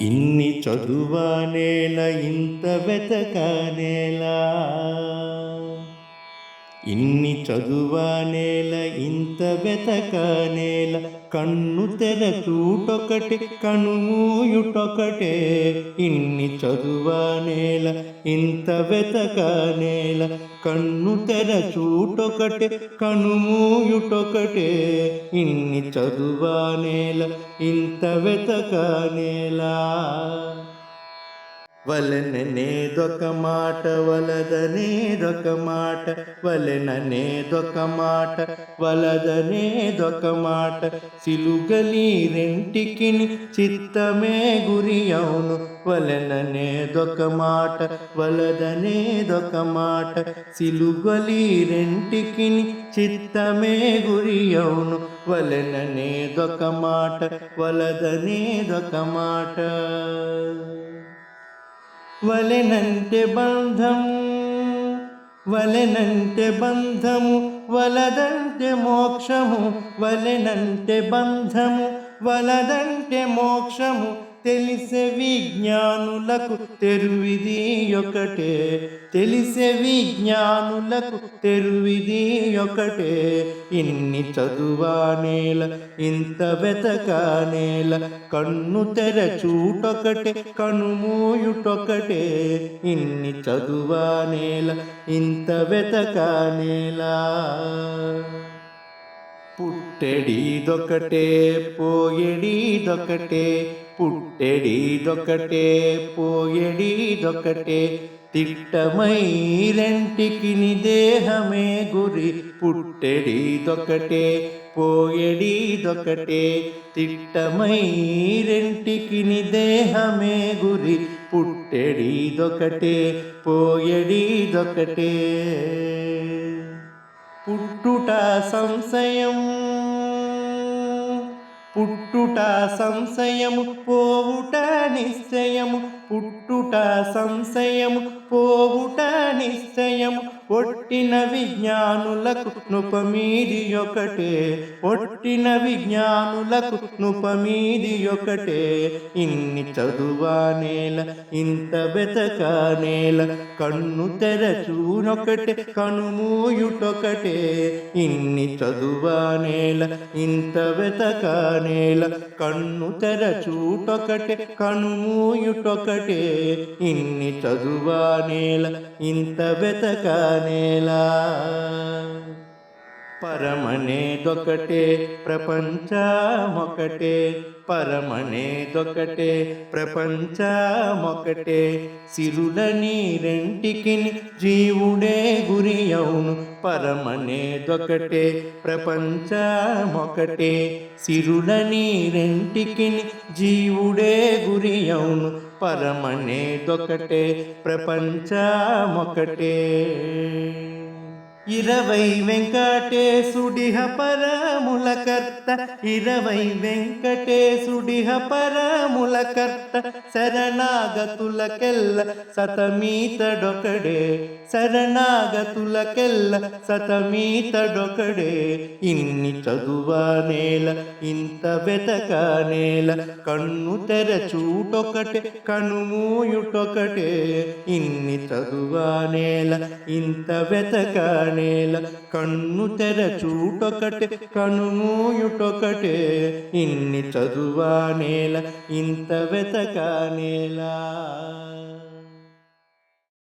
ఇన్ని చదువానేల ఇంత వెతకానేలా ఇన్ని చదువానేల ఇంత వెతకానేల కన్ను తెర చూటొకటి కనుమూయుటొకటే ఇన్ని చదువానేల ఇంత వెతకానేల కన్ను తెర చూటొకటి కనుమూయుటొకటే ఇన్ని చదువానేల ఇంత వెతకానేలా వలననేదొక మాట వలదనేదొక మాట వలననేదొక మాట వలదనేదొక మాట. సిలుగలి రెంటికి చిత్తమే గురి అవును వలననేదొక మాట వలదనేదొక మాట. సిలుగలి రెంటికి చిత్తమే గురి అవును వలననేదొక మాట వలదనేదొక మాట. వలెనంటే బంధము వలెనంటే బంధము వలదంటే మోక్షము వలెనంటే బంధము వలదంటే మోక్షము తెలిసే విజ్ఞానులకు తెరువిది ఒకటే. తెలిసే విజ్ఞానులకు తెరువిది ఒకటే. ఇన్ని చదువానేల ఇంత వెతకానేల కన్ను తెర చూటొకటే కనుమూయుటొకటే ఇన్ని చదువానేల ఇంత వెతకానేలా పుట్టెడిదొకటే పోయెడిదొకటే. పుట్టెడీదొకటే పోయెడిదొకటే తిట్టమై రెంటికి దేహమే గురి. పుట్టెడీదొకటే పోయెడిదొకటే తిట్టమై రెంటికి దేహమే గురి. పుట్టెడీదొకటే పోయెడిదొకటే. పుట్టుట సంశయం పుట్టుట సంశయము పోవుట నిశ్చయము. పుట్టుట సంశయము పోవుట నిశ్చయము. ఒట్టిన విజ్ఞానులకు నుపమీది ఒకటే. ఒట్టిన విజ్ఞానులకు నుపమీది ఒకటే. ఇన్ని చదువానేల ఇంత వెతకానేల కన్ను తెరచూనొకటే కనుమూయుటొకటే. ఇన్ని చదువానేల ఇంత వెతకానేల కన్ను తెరచూటొకటే కనుమూయుటొకటే. ఇన్ని చదువానేల ఇంత నేలా. పరమనేదొకటే ప్రపంచమొకటే. పరమనేదొకటే ప్రపంచమొకటే. సిరులని రెంటికి జీవుడే గురి అవును పరమనేదొకటే ప్రపంచమొకటే. సిరులని రెంటికి జీవుడే గురి అవును పరమనేదొకటే ప్రపంచమొకటే. ఇరవై వెంకటేశుడిహ పరములకర్త ఇరవై వెంకటేశుడిహ పరములకర్త శరణాగతులకెల్ల సతమీతడొకడే శరణాగతులకెల్ల సతమీతడొకడే. ఇన్ని చదువా నేల ఇంత వెతక నేల కన్ను తెరచూటొకటే కనుమూయుటొకటే ఇన్ని చదువా నేల ఇంత వెతక నేల కన్ను తెర చూటొకటే కనుమూయుటొకటే ఇన్ని చదువా నేల ఇంత వెతకానేలా